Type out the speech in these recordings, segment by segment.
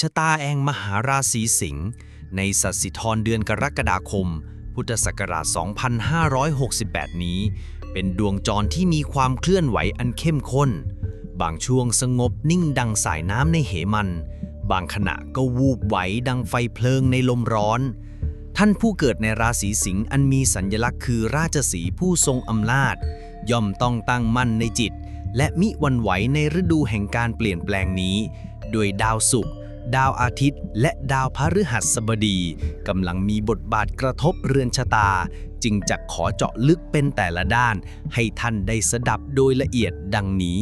ชะตาแองมหาราศีสิงห์ในสัตสิธรเดือนกรกฎาคม พุทธศักราช 2568 นี้ เป็นดวงจรที่มีความเคลื่อนไหวอันเข้มข้น บางช่วงสงบนิ่งดังสายน้ำในเหมัน บางขณะก็วูบไหวดังไฟเพลิงในลมร้อน ท่านผู้เกิดในราศีสิงห์อันมีสัญลักษณ์คือราชสีผู้ทรงอำนาจ ย่อมต้องตั้งมั่นในจิต และมิวันไหวในฤดูแห่งการเปลี่ยนแปลงนี้ โดยดาวศุกร์ ดาวอาทิตย์ และดาวพฤหัสบดีกำลังมีบทบาทกระทบเรือนชะตา จึงจะขอเจาะลึกเป็นแต่ละด้าน ให้ท่านได้สดับโดยละเอียดดังนี้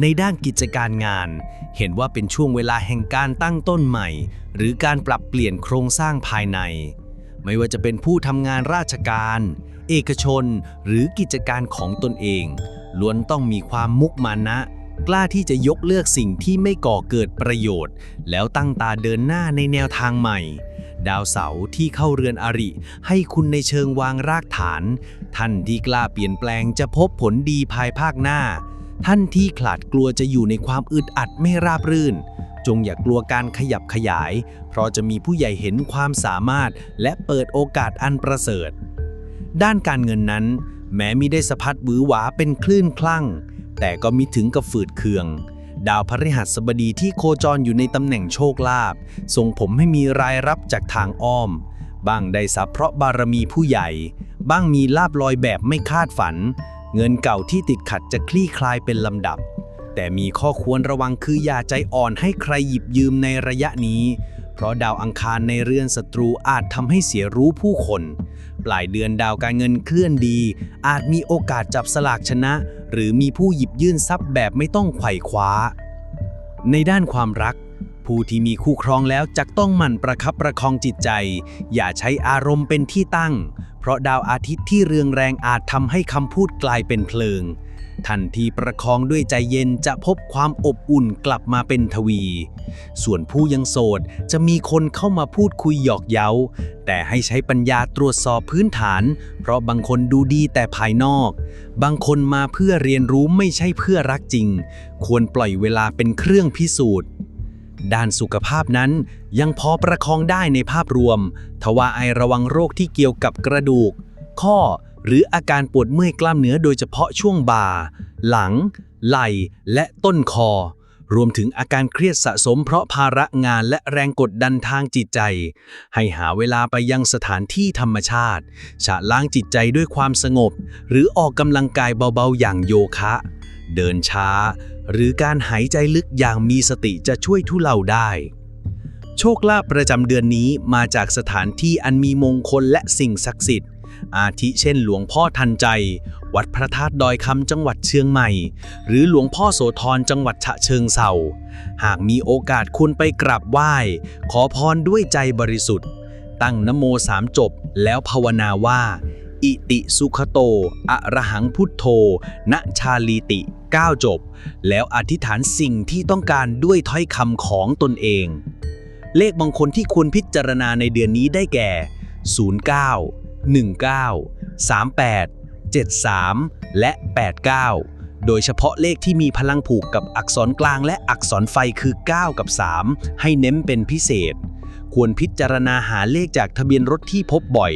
ในด้านกิจการงาน เห็นว่าเป็นช่วงเวลาแห่งการตั้งต้นใหม่ หรือการปรับเปลี่ยนโครงสร้างภายใน ไม่ว่าจะเป็นผู้ทำงานราชการ เอกชน หรือกิจการของตนเองล้วนต้องมีความมุกมานะ กล้าที่จะยกเลือกสิ่งที่ไม่ก่อเกิดประโยชน์ แล้วตั้งตาเดินหน้าในแนวทางใหม่ ดาวเสาร์ที่เข้าเรือนอริ ให้คุณในเชิงวางรากฐาน ท่านที่กล้าเปลี่ยนแปลงจะพบผลดีภายภาคหน้า ท่านที่ขลาดกลัวจะอยู่ในความอึดอัดไม่ราบรื่น จงอย่ากลัวการขยับขยาย เพราะจะมีผู้ใหญ่เห็นความสามารถ และเปิดโอกาสอันประเสริฐ ด้านการเงินนั้น แม้มิได้สะพัดบือหวาเป็นคลื่นคลั่ง แต่ก็มิถึงกับฝืดเคือง ดาวพฤหัสบดีที่โคจรอยู่ในตำแหน่งโชคลาภส่งผมให้มีรายรับจากทางอ้อม บ้างได้ทรัพย์เพราะบารมีผู้ใหญ่ บ้างมีลาบลอยแบบไม่คาดฝัน เงินเก่าที่ติดขัดจะคลี่คลายเป็นลำดับ แต่มีข้อควรระวังคืออย่าใจอ่อนให้ใครหยิบยืมในระยะนี้ เพราะดาวอังคารในเรือนศัตรูอาจทำให้เสียรู้ผู้คน ปลายเดือนดาวการเงินเคลื่อนดี อาจมีโอกาสจับสลากชนะ หรือมีผู้หยิบยื่นทรัพย์แบบไม่ต้องไขว่คว้า ในด้านความรัก ผู้ที่มีคู่ครองแล้วจะต้องหมั่นประคับประคองจิตใจ อย่าใช้อารมณ์เป็นที่ตั้ง เพราะดาวอาทิตย์ที่เรืองแรงอาจทำให้คำพูดกลายเป็นเพลิง ทันทีประคองด้วยใจเย็นจะพบความอบอุ่นกลับมาเป็นทวี ส่วนผู้ยังโสดจะมีคนเข้ามาพูดคุยหยอกเย้า แต่ให้ใช้ปัญญาตรวจสอบพื้นฐาน เพราะบางคนดูดีแต่ภายนอก บางคนมาเพื่อเรียนรู้ไม่ใช่เพื่อรักจริง ควรปล่อยเวลาเป็นเครื่องพิสูจน์ด้านสุขภาพนั้นยังพอประคองได้ในภาพรวม ทว่าไอระวังโรคที่เกี่ยวกับกระดูก ข้อ หรืออาการปวดเมื่อยกล้ามเนื้อโดยเฉพาะช่วงบ่า หลัง ไหล่ และต้นคอ รวมถึงอาการเครียดสะสมเพราะภาระงานและแรงกดดันทางจิตใจ ให้หาเวลาไปยังสถานที่ธรรมชาติ ฉะล้างจิตใจด้วยความสงบ หรือออกกำลังกายเบาๆ อย่างโยคะ เดินช้า หรือการหายใจลึกอย่างมีสติจะช่วยทุเลาได้โชคลาภประจำเดือนนี้มาจากสถานที่อันมีมงคลและสิ่งศักดิ์สิทธิ์ อาทิเช่นหลวงพ่อทันใจ วัดพระธาตุดอยคำจังหวัดเชียงใหม่ หรือหลวงพ่อโสธรจังหวัดฉะเชิงเซาหากมีโอกาสคุณไปกราบไหว้ ขอพรด้วยใจบริสุทธิ์ ตั้งนโมสามจบแล้วภาวนาว่า อิติสุขโต อะระหังพุทโธ ณชาลีติ9จบ แล้วอธิษฐานสิ่งที่ต้องการด้วยถ้อยคำของตนเอง เลขมงคลที่ควรพิจารณาในเดือนนี้ได้แก่ 09 19 38 73 และ 89 โดยเฉพาะเลขที่มีพลังผูกกับอักษรกลางและอักษรไฟคือ 9 กับ 3 ให้เน้นเป็นพิเศษ ควรพิจารณาหาเลขจากทะเบียนรถที่พบบ่อย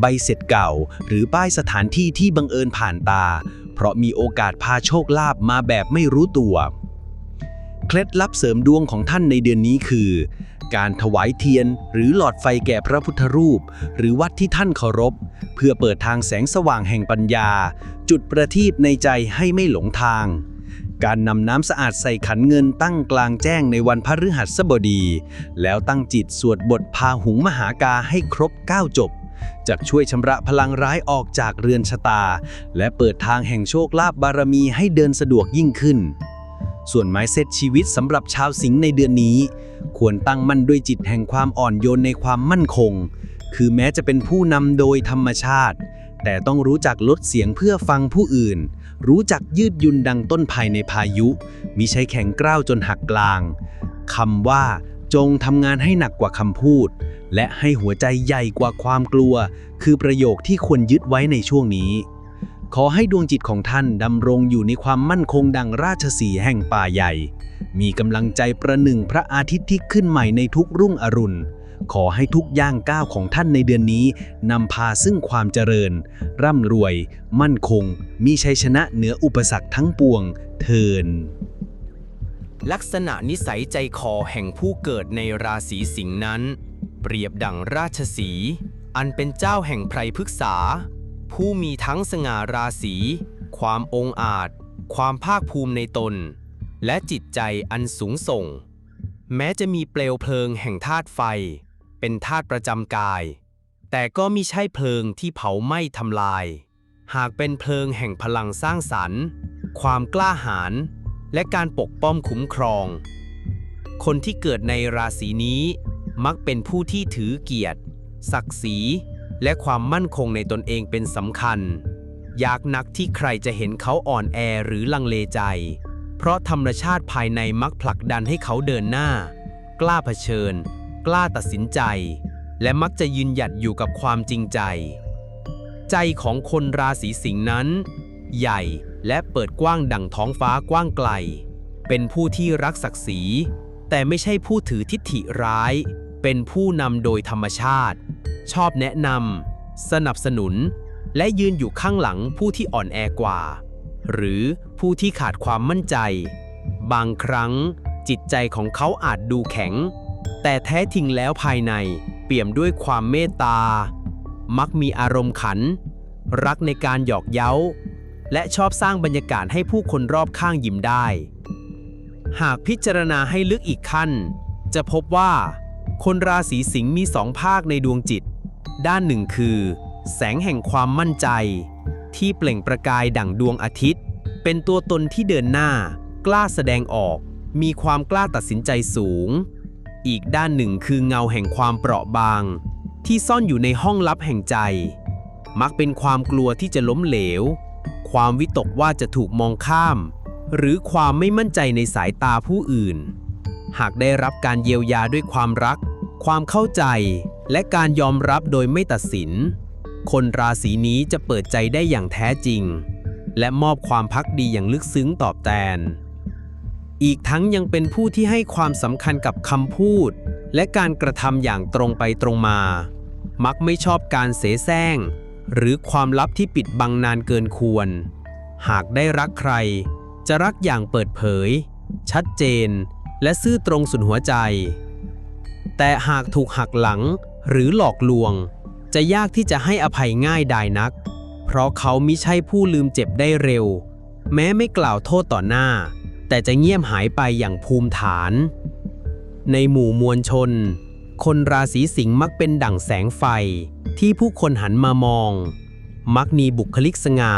ใบเสร็จเก่า หรือป้ายสถานที่ที่บังเอิญผ่านตา เพราะมีโอกาสพาโชคลาภมาแบบไม่รู้ตัว เคล็ดลับเสริมดวงของท่านในเดือนนี้คือ การถวายเทียน หรือหลอดไฟแก่พระพุทธรูป หรือวัดที่ท่านเคารพ เพื่อเปิดทางแสงสว่างแห่งปัญญา จุดประทีปในใจให้ไม่หลงทาง การนำน้ำสะอาดใส่ขันเงินตั้งกลางแจ้งในวันพฤหัสบดี แล้วตั้งจิตสวดบทพาหุงมหากาให้ครบ9จบจะช่วยชำระพลังร้ายออกจากเรือนชะตา และเปิดทางแห่งโชคลาภบารมีให้เดินสะดวกยิ่งขึ้น ส่วนไม้เซตชีวิตสำหรับชาวสิงห์ในเดือนนี้ ควรตั้งมั่นด้วยจิตแห่งความอ่อนโยนในความมั่นคง คือแม้จะเป็นผู้นำโดยธรรมชาติ แต่ต้องรู้จักลดเสียงเพื่อฟังผู้อื่น รู้จักยืดยุ่นดังต้นภายในพายุ มิใช่แข็งกร้าวจนหักกลางคำว่า จงทำงานให้หนักกว่าคำพูด และให้หัวใจใหญ่กว่าความกลัว คือประโยคที่ควรยึดไว้ในช่วงนี้ ขอให้ดวงจิตของท่านดำรงอยู่ในความมั่นคงดังราชสีแห่งป่าใหญ่ มีกำลังใจประหนึ่งพระอาทิตย์ที่ขึ้นใหม่ในทุกรุ่งอรุณ ขอให้ทุกย่างก้าวของท่านในเดือนนี้นำพาซึ่งความเจริญ ร่ำรวย มั่นคง มีชัยชนะเหนืออุปสรรคทั้งปวง เทินลักษณะนิสัยใจคอแห่งผู้เกิดในราศีสิงห์นั้น เปรียบดังราชสี อันเป็นเจ้าแห่งไพรพฤกษา ผู้มีทั้งสง่าราศี ความองอาจ ความภาคภูมิในตน และจิตใจอันสูงส่ง แม้จะมีเปลวเพลิงแห่งธาตุไฟ เป็นธาตุประจำกาย แต่ก็มิใช่เพลิงที่เผาไหม้ทำลาย หากเป็นเพลิงแห่งพลังสร้างสรรค์ ความกล้าหาญและการปกป้องคุ้มครอง คนที่เกิดในราศีนี้มักเป็นผู้ที่ถือเกียรติ ศักดิ์ศรี และความมั่นคงในตนเองเป็นสำคัญ ยากนักที่ใครจะเห็นเขาอ่อนแอหรือลังเลใจ เพราะธรรมชาติภายในมักผลักดันให้เขาเดินหน้า กล้าเผชิญ กล้าตัดสินใจ และมักจะยืนหยัดอยู่กับความจริงใจ ใจของคนราศีสิงห์นั้น ใหญ่และเปิดกว้างดังท้องฟ้ากว้างไกล เป็นผู้ที่รักศักดิ์ศรี แต่ไม่ใช่ผู้ถือทิฏฐิร้าย เป็นผู้นำโดยธรรมชาติ ชอบแนะนำ สนับสนุน และยืนอยู่ข้างหลังผู้ที่อ่อนแอกว่า หรือผู้ที่ขาดความมั่นใจ บางครั้งจิตใจของเขาอาจดูแข็ง แต่แท้จริงแล้วภายในเปี่ยมด้วยความเมตตา มักมีอารมณ์ขัน รักในการหยอกเย้า และชอบสร้างบรรยากาศให้ผู้คนรอบข้างยิ้มได้ หากพิจารณาให้ลึกอีกขั้น จะพบว่า คนราศีสิงห์มีสองภาคในดวงจิต ด้านหนึ่งคือ แสงแห่งความมั่นใจ ที่เปล่งประกายดั่งดวงอาทิตย์ เป็นตัวตนที่เดินหน้า กล้าแสดงออก มีความกล้าตัดสินใจสูง อีกด้านหนึ่งคือเงาแห่งความเปราะบาง ที่ซ่อนอยู่ในห้องลับแห่งใจ มักเป็นความกลัวที่จะล้มเหลว ความวิตกว่าจะถูกมองข้าม หรือความไม่มั่นใจในสายตาผู้อื่น หากได้รับการเยียวยาด้วยความรัก ความเข้าใจ และการยอมรับโดยไม่ตัดสิน คนราศีนี้จะเปิดใจได้อย่างแท้จริง และมอบความพักดีอย่างลึกซึ้งตอบแทน อีกทั้งยังเป็นผู้ที่ให้ความสำคัญกับคำพูด และการกระทำอย่างตรงไปตรงมา มักไม่ชอบการเสแสร้ง หรือความลับที่ปิดบังนานเกินควร หากได้รักใคร จะรักอย่างเปิดเผย ชัดเจน และซื่อตรงสุดหัวใจ แต่หากถูกหักหลังหรือหลอกลวง จะยากที่จะให้อภัยง่ายดายนัก เพราะเขามิใช่ผู้ลืมเจ็บได้เร็ว แม้ไม่กล่าวโทษต่อหน้า แต่จะเงียบหายไปอย่างภูมิฐาน ในหมู่มวลชน คนราศีสิงห์มักเป็นดั่งแสงไฟที่ผู้คนหันมามอง มักมีบุคลิกสง่า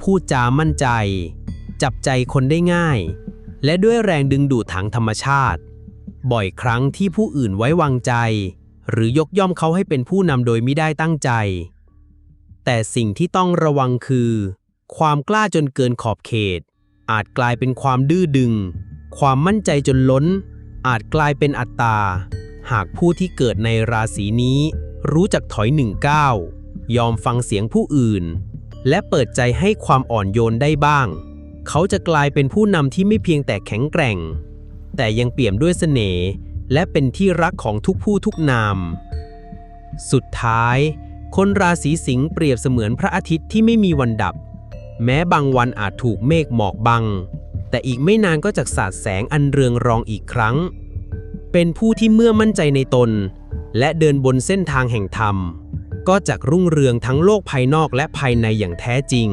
พูดจามั่นใจ จับใจคนได้ง่าย และด้วยแรงดึงดูดทางธรรมชาติ บ่อยครั้งที่ผู้อื่นไว้วางใจ หรือยกย่องเขาให้เป็นผู้นำโดยไม่ได้ตั้งใจ แต่สิ่งที่ต้องระวังคือ ความกล้าจนเกินขอบเขต อาจกลายเป็นความดื้อดึง ความมั่นใจจนล้น อาจกลายเป็นอัตตา หากผู้ที่เกิดในราศีนี้ รู้จักถอยหนึ่งก้าวยอมฟังเสียงผู้อื่น และเปิดใจให้ความอ่อนโยนได้บ้าง เขาจะกลายเป็นผู้นำที่ไม่เพียงแต่แข็งแกร่ง แต่ยังเปี่ยมด้วยเสน่ห์และเป็นที่รักของทุกผู้ทุกนาม สุดท้าย คนราศีสิงห์เปรียบเสมือนพระอาทิตย์ที่ไม่มีวันดับ แม้บางวันอาจถูกเมฆหมอกบัง แต่อีกไม่นานก็จะสาดแสงอันเรืองรองอีกครั้ง เป็นผู้ที่เมื่อมั่นใจในตน และเดินบนเส้นทางแห่งธรรม ก็จะรุ่งเรืองทั้งโลกภายนอกและภายในอย่างแท้จริง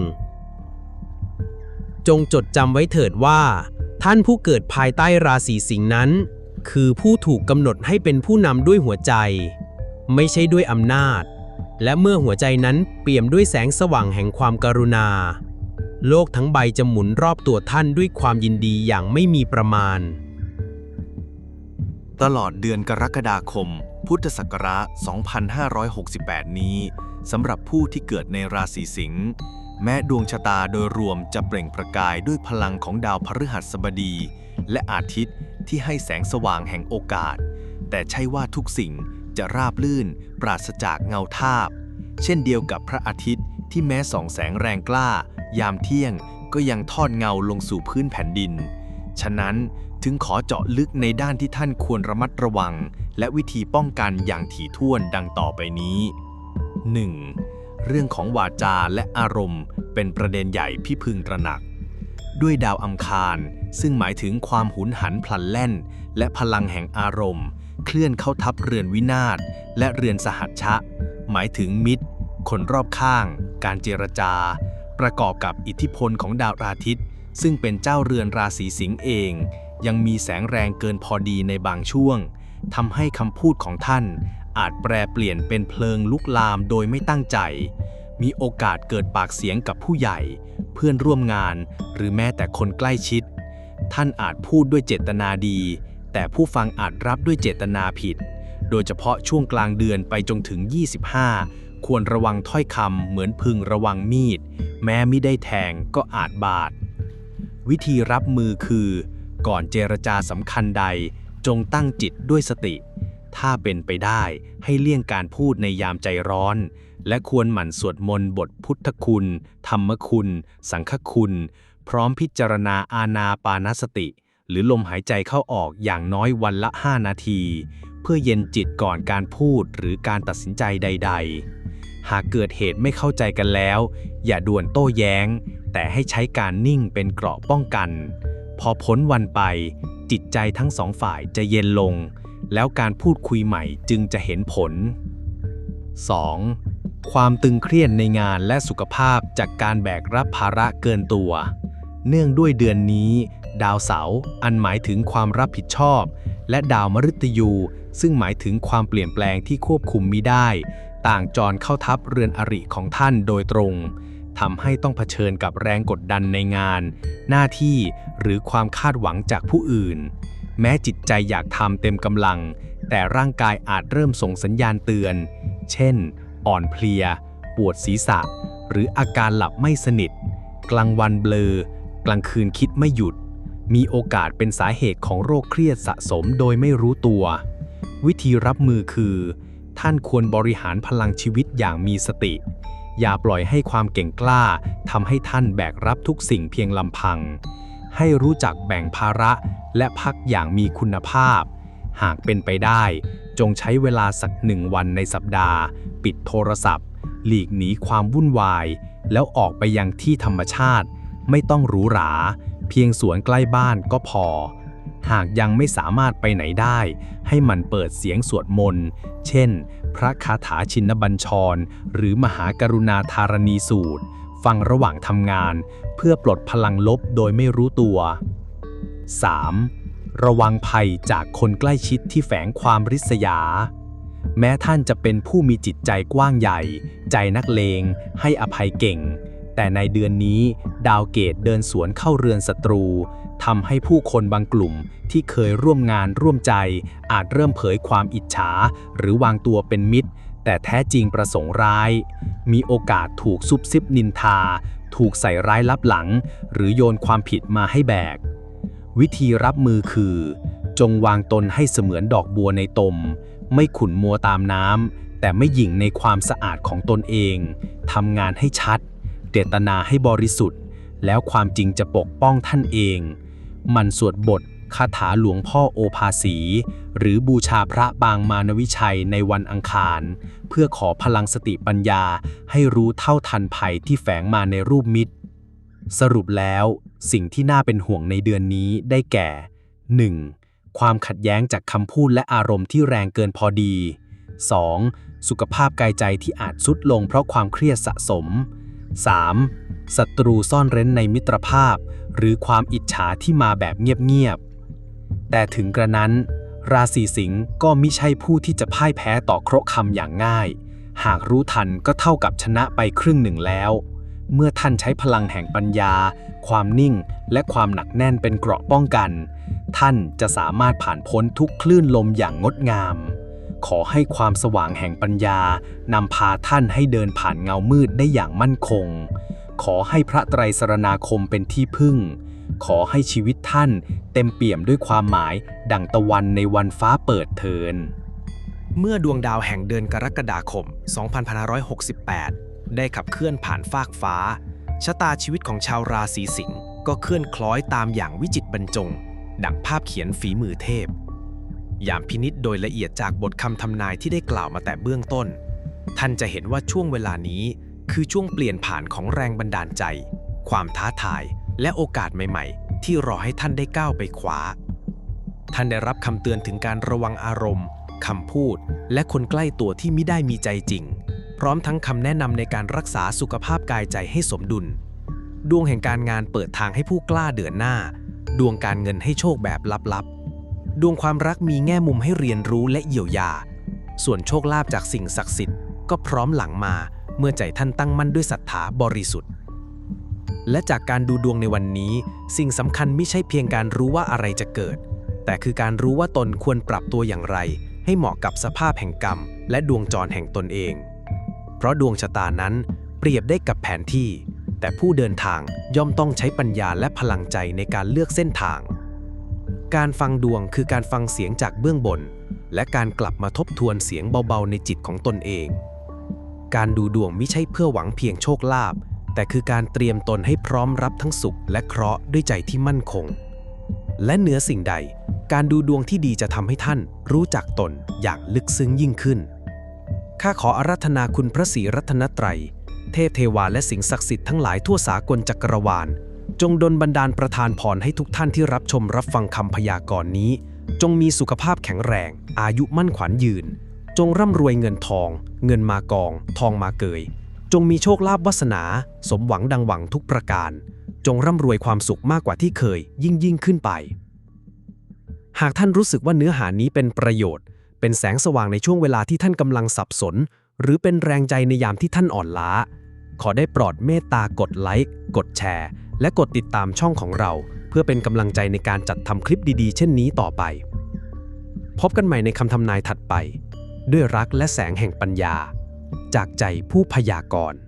จงจดจำไว้เถิดว่า ท่านผู้เกิดภายใต้ราศีสิงห์นั้น คือผู้ถูกกำหนดให้เป็นผู้นำด้วยหัวใจ ไม่ใช่ด้วยอำนาจ และเมื่อหัวใจนั้นเปี่ยมด้วยแสงสว่างแห่งความกรุณา โลกทั้งใบจะหมุนรอบตัวท่านด้วยความยินดีอย่างไม่มีประมาณ ตลอดเดือนกรกฎาคม พุทธศักราช 2568 นี้สำหรับผู้ที่เกิดในราศีสิงห์ แม้ดวงชะตาโดยรวมจะเปล่งประกายด้วยพลังของดาวพฤหัสบดี และอาทิตย์ที่ให้แสงสว่างแห่งโอกาส แต่ใช่ว่าทุกสิ่งจะราบลื่นปราศจากเงาทาบ เช่นเดียวกับพระอาทิตย์ที่แม้ส่องแสงแรงกล้า ยามเที่ยงก็ยังทอดเงาลงสู่พื้นแผ่นดิน ฉะนั้นถึงขอเจาะลึกในด้านที่ท่านควรระมัดระวัง และวิธีป้องกันอย่างถี่ถ้วนดังต่อไปนี้ 1. เรื่องของวาจาและอารมณ์ เป็นประเด็นใหญ่พิพึงตระหนัก ด้วยดาวอังคาร ซึ่งหมายถึงความหุนหันพลันแล่น และพลังแห่งอารมณ์ เคลื่อนเข้าทับเรือนวินาศและเรือนสหัชชะ หมายถึงมิตร คนรอบข้าง การเจรจา ประกอบกับอิทธิพลของดาวอาทิตย์ ซึ่งเป็นเจ้าเรือนราศีสิงห์เอง ยังมีแสงแรงเกินพอดีในบางช่วงทำให้คำพูดของท่าน อาจแปรเปลี่ยนเป็นเพลิงลุกลามโดยไม่ตั้งใจ มีโอกาสเกิดปากเสียงกับผู้ใหญ่ เพื่อนร่วมงาน หรือแม้แต่คนใกล้ชิด ท่านอาจพูดด้วยเจตนาดี แต่ผู้ฟังอาจรับด้วยเจตนาผิด โดยเฉพาะช่วงกลางเดือนไปจนถึง 25 ควรระวังถ้อยคำเหมือนพึงระวังมีด แม้ไม่ได้แทงก็อาจบาด วิธีรับมือคือ ก่อนเจรจาสำคัญใดจงตั้งจิตด้วยสติ ถ้าเป็นไปได้ให้เลี่ยงการพูดในยามใจร้อน และควรหมั่นสวดมนต์บทพุทธคุณ ธรรมคุณ สังฆคุณ พร้อมพิจารณาอาณาปานสติ หรือลมหายใจเข้าออกอย่างน้อยวันละ 5 นาที เพื่อเย็นจิตก่อนการพูดหรือการตัดสินใจใด ๆ หากเกิดเหตุไม่เข้าใจกันแล้ว อย่าด่วนโต้แย้ง แต่ให้ใช้การนิ่งเป็นเกราะป้องกัน พอพ้นวันไป จิตใจทั้งสองฝ่ายจะเย็นลง แล้วการพูดคุยใหม่จึงจะเห็นผล 2. ความตึงเครียดในงานและสุขภาพจากการแบกรับภาระเกินตัว เนื่องด้วยเดือนนี้ ดาวเสาร์อันหมายถึงความรับผิดชอบ และดาวมฤตยู ซึ่งหมายถึงความเปลี่ยนแปลงที่ควบคุมมิได้ ต่างจรเข้าทับเรือนอริของท่านโดยตรงทำให้ต้องเผชิญกับแรงกดดันในงาน หน้าที่หรือความคาดหวังจากผู้อื่น แม้จิตใจอยากทำเต็มกำลัง แต่ร่างกายอาจเริ่มส่งสัญญาณเตือน เช่น อ่อนเพลีย ปวดศีรษะ หรืออาการหลับไม่สนิท กลางวันเบลอ กลางคืนคิดไม่หยุด มีโอกาสเป็นสาเหตุของโรคเครียดสะสมโดยไม่รู้ตัว วิธีรับมือคือ ท่านควรบริหารพลังชีวิตอย่างมีสติ อย่าปล่อยให้ความเก่งกล้าทำให้ท่านแบกรับทุกสิ่งเพียงลำพัง ให้รู้จักแบ่งภาระและพักอย่างมีคุณภาพ หากเป็นไปได้ จงใช้เวลาสักหนึ่งวันในสัปดาห์ ปิดโทรศัพท์ หลีกหนีความวุ่นวาย แล้วออกไปยังที่ธรรมชาติ ไม่ต้องหรูหรา เพียงสวนใกล้บ้านก็พอ หากยังไม่สามารถไปไหนได้ ให้มันเปิดเสียงสวดมนต์เช่น พระคาถาชินบัญชร หรือมหากรุณาธารณีสูตร ฟังระหว่างทำงาน เพื่อปลดพลังลบโดยไม่รู้ตัว 3. ระวังภัยจากคนใกล้ชิดที่แฝงความริษยา แม้ท่านจะเป็นผู้มีจิตใจกว้างใหญ่ ใจนักเลง ให้อภัยเก่ง แต่ในเดือนนี้ ดาวเกตเดินสวนเข้าเรือนศัตรูทำให้ผู้คนบางกลุ่มที่เคยร่วมงานร่วมใจ อาจเริ่มเผยความอิจฉา หรือวางตัวเป็นมิตร แต่แท้จริงประสงค์ร้าย มีโอกาสถูกซุบซิบนินทา ถูกใส่ร้ายลับหลัง หรือโยนความผิดมาให้แบก วิธีรับมือคือ จงวางตนให้เสมือนดอกบัวในตม ไม่ขุนมัวตามน้ำแต่ไม่หยิ่งในความสะอาดของตนเองทำงานให้ชัด เจตนาให้บริสุทธิ์ แล้วความจริงจะปกป้องท่านเอง มันสวดบท คาถาหลวงพ่อโอภาสี หรือบูชาพระปางมารวิชัยในวันอังคาร เพื่อขอพลังสติปัญญาให้รู้เท่าทันภัยที่แฝงมาในรูปมิตร สรุปแล้วสิ่งที่น่าเป็นห่วงในเดือนนี้ได้แก่ 1. ความขัดแย้งจากคำพูดและอารมณ์ที่แรงเกินพอดี 2. สุขภาพกายใจที่อาจสุดลงเพราะความเครียดสะสม 3. ศัตรูซ่อนเร้นในมิตรภาพ หรือความอิจฉาที่มาแบบเงียบๆ แต่ถึงกระนั้น ราศีสิงห์ก็ไมิใช่ผู้ที่จะพ่ายแพ้ต่อเคราะห์คำอย่างง่าย หากรู้ทันก็เท่ากับชนะไปครึ่งหนึ่งแล้ว เมื่อท่านใช้พลังแห่งปัญญา ความนิ่ง และความหนักแน่นเป็นเกราะป้องกัน ท่านจะสามารถผ่านพ้นทุกคลื่นลมอย่างงดงาม ขอให้ความสว่างแห่งปัญญานำพาท่านให้เดินผ่านเงามืดได้อย่างมั่นคง ขอให้พระไตรสรณาคมเป็นที่พึ่ง ขอให้ชีวิตท่านเต็มเปี่ยมด้วยความหมายดั่งตะวันในวันฟ้าเปิดเทิน เมื่อดวงดาวแห่งเดือนกรกฎาคม 2568 ได้ขับเคลื่อนผ่านฟากฟ้า ชะตาชีวิตของชาวราศีสิงห์ก็เคลื่อนคล้อยตามอย่างวิจิตบรรจง ดังภาพเขียนฝีมือเทพ ยามพินิษโดยละเอียดจากบทคำทำนายที่ได้กล่าวมาแต่เบื้องต้น ท่านจะเห็นว่าช่วงเวลานี้คือช่วงเปลี่ยนผ่านของแรงบันดาลใจ ความท้าทาย และโอกาสใหม่ๆ ที่รอให้ท่านได้ก้าวไปคว้าท่านได้รับคำเตือนถึงการระวังอารมณ์คำพูด และคนใกล้ตัวที่ไม่ได้มีใจจริง พร้อมทั้งคำแนะนำในการรักษาสุขภาพกายใจให้สมดุล ดวงแห่งการงานเปิดทางให้ผู้กล้าเดินหน้า ดวงการเงินให้โชคแบบลับๆ ดวงความรักมีแง่มุมให้เรียนรู้และเยียวยา ส่วนโชคลาภจากสิ่งศักดิ์สิทธิ์ก็พร้อมหลังมาเมื่อใจท่านตั้งมั่นด้วยศรัทธาบริสุทธิ์ และจากการดูดวงในวันนี้ สิ่งสำคัญไม่ใช่เพียงการรู้ว่าอะไรจะเกิด แต่คือการรู้ว่าตนควรปรับตัวอย่างไร ให้เหมาะกับสภาพแห่งกรรม และดวงจรแห่งตนเอง เพราะดวงชะตานั้นเปรียบได้กับแผนที่ แต่ผู้เดินทางย่อมต้องใช้ปัญญาและพลังใจในการเลือกเส้นทาง การฟังดวงคือการฟังเสียงจากเบื้องบน และการกลับมาทบทวนเสียงเบาๆในจิตของตนเอง การดูดวงไม่ใช่เพื่อหวังเพียงโชคลาภ แต่คือการเตรียมตนให้พร้อมรับทั้งสุขและเคราะห์ด้วยใจที่มั่นคง และเหนือสิ่งใด การดูดวงที่ดีจะทำให้ท่านรู้จักตนอย่างลึกซึ้งยิ่งขึ้น ข้าขออารัธนาคุณพระศรีรัตนตรัย เทพเทวาและสิ่งศักดิ์สิทธิ์ทั้งหลายทั่วสากลจักรวาล จงดลบันดาลประทานพรให้ทุกท่านที่รับชมรับฟังคำพยากรณ์นี้ จงมีสุขภาพแข็งแรง อายุมั่นขวัญยืน จงร่ำรวยเงินทอง เงินมากอง ทองมาเกย จงมีโชคลาภวาสนา สมหวังดังหวังทุกประการ จงร่ำรวยความสุขมากกว่าที่เคย ยิ่งยิ่งขึ้นไป หากท่านรู้สึกว่าเนื้อหานี้เป็นประโยชน์ เป็นแสงสว่างในช่วงเวลาที่ท่านกำลังสับสน หรือเป็นแรงใจในยามที่ท่านอ่อนล้า ขอได้โปรดเมตตากดไลค์กดแชร์ และกดติดตามช่องของเรา เพื่อเป็นกำลังใจในการจัดทำคลิปดีๆ เช่นนี้ต่อไป พบกันใหม่ในคำทำนายถัดไป ด้วยรักและแสงแห่งปัญญา จากใจผู้พยากรณ์